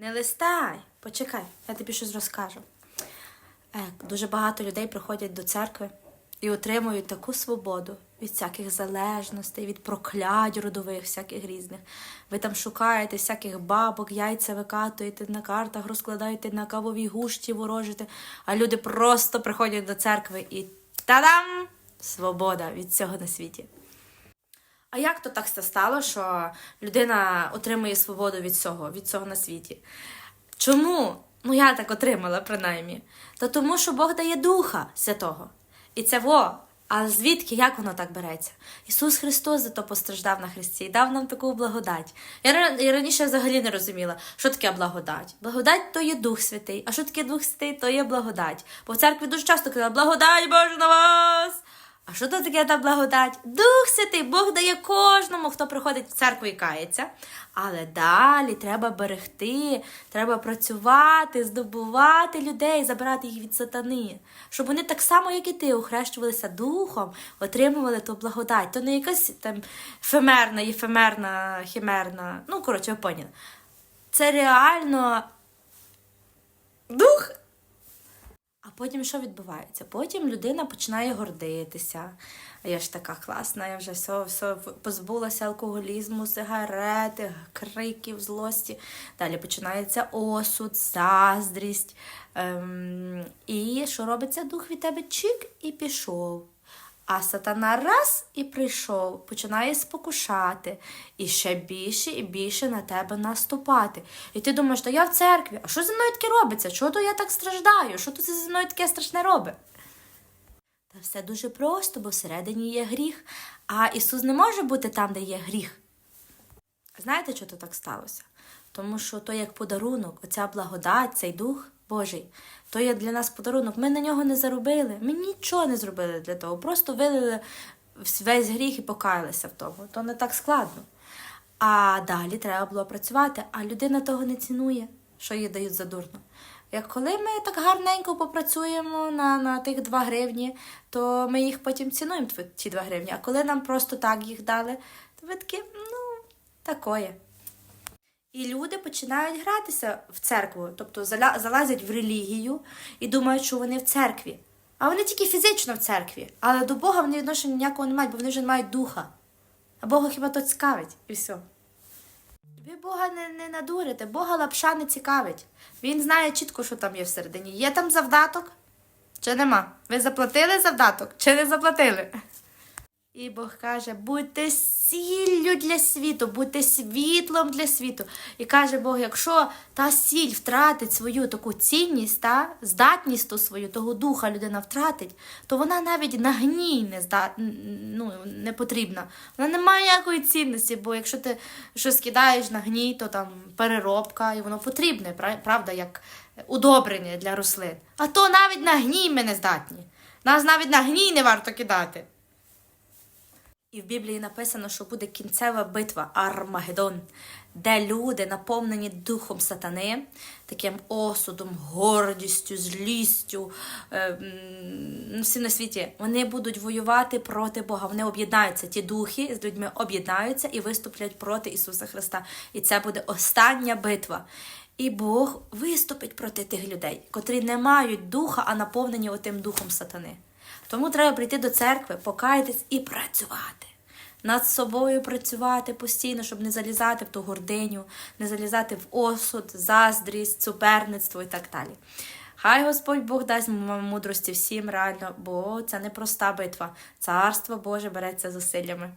Не листай, почекай, я тобі щось розкажу. Е, дуже багато людей приходять до церкви і отримують таку свободу від всяких залежностей, від проклять родових, всяких різних. Ви там шукаєте всяких бабок, яйця викатуєте на картах, розкладаєте на кавовій гущі, ворожите, а люди просто приходять до церкви і та-дам! Свобода від всього на світі. А як то так стало, що людина отримує свободу від цього, від цього на світі? Чому? Ну, я так отримала, принаймні. Та тому, що Бог дає Духа Святого. І це во. А звідки, як воно так береться? Ісус Христос за то постраждав на Христі і дав нам таку благодать. Я, я раніше взагалі не розуміла, що таке благодать. Благодать то є Дух Святий, а що таке Дух Святий, то є благодать. Бо в церкві дуже часто казали, благодать Боже на вас! А що то таке та благодать? Дух Святий, Бог дає кожному, хто приходить в церкву і кається. Але далі треба берегти, треба працювати, здобувати людей, забирати їх від сатани. Щоб вони так само, як і ти, охрещувалися духом, отримували ту благодать. То не якась там фемерна, ефемерна, химерна. Ну, коротше, поняли. Це реально дух а потім що відбувається? Потім людина починає гордитися. Я ж така класна, я вже все, все позбулася алкоголізму, сигарети, криків, злості. Далі починається осуд, заздрість. Ем, і що робиться? Дух від тебе чик і пішов. А сатана раз і прийшов, починає спокушати, і ще більше і більше на тебе наступати. І ти думаєш, то я в церкві, а що зі мною таке робиться? Чого то я так страждаю? Що це зі мною таке страшне робить? Та все дуже просто, бо всередині є гріх, а Ісус не може бути там, де є гріх. Знаєте, що то так сталося? Тому що то як подарунок, оця благодать, цей дух Божий, то є для нас подарунок. Ми на нього не заробили, ми нічого не зробили для того. Просто вилили весь гріх і покаялися в тому. То не так складно. А далі треба було працювати, а людина того не цінує, що їй дають за дурно. Як коли ми так гарненько попрацюємо на, на тих 2 гривні, то ми їх потім цінуємо, ті 2 гривні. А коли нам просто так їх дали, то ви такі, ну, такое. І люди починають гратися в церкву, тобто залазять в релігію і думають, що вони в церкві. А вони тільки фізично в церкві. Але до Бога вони відношення ніякого не мають, бо вони вже не мають духа. А Бога хіба то цікавить, і все. Ви Бога не, не надурите, Бога лапша не цікавить. Він знає чітко, що там є всередині. Є там завдаток чи нема? Ви заплатили завдаток чи не заплатили? І Бог каже: будьте сіллю для світу, будьте світлом для світу. І каже Бог, якщо та сіль втратить свою таку цінність, та здатність ту свою, того духа людина втратить, то вона навіть на гній не здат, ну, не потрібна. Вона не має ніякої цінності, бо якщо ти щось кидаєш на гній, то там переробка, і воно потрібне, пра- правда, як удобрення для рослин. А то навіть на гній ми не здатні. Нас навіть на гній не варто кидати. І в Біблії написано, що буде кінцева битва Армагеддон, де люди, наповнені духом сатани, таким осудом, гордістю, злістю, е, м, всім на світі, вони будуть воювати проти Бога. Вони об'єднаються. Ті духи з людьми об'єднаються і виступлять проти Ісуса Христа. І це буде остання битва. І Бог виступить проти тих людей, котрі не мають духа, а наповнені отим духом сатани. Тому треба прийти до церкви, покаятись і працювати. Над собою працювати постійно, щоб не залізати в ту гординю, не залізати в осуд, заздрість, суперництво і так далі. Хай Господь Бог дасть мудрості всім реально, бо це непроста битва. Царство Боже береться зусиллями.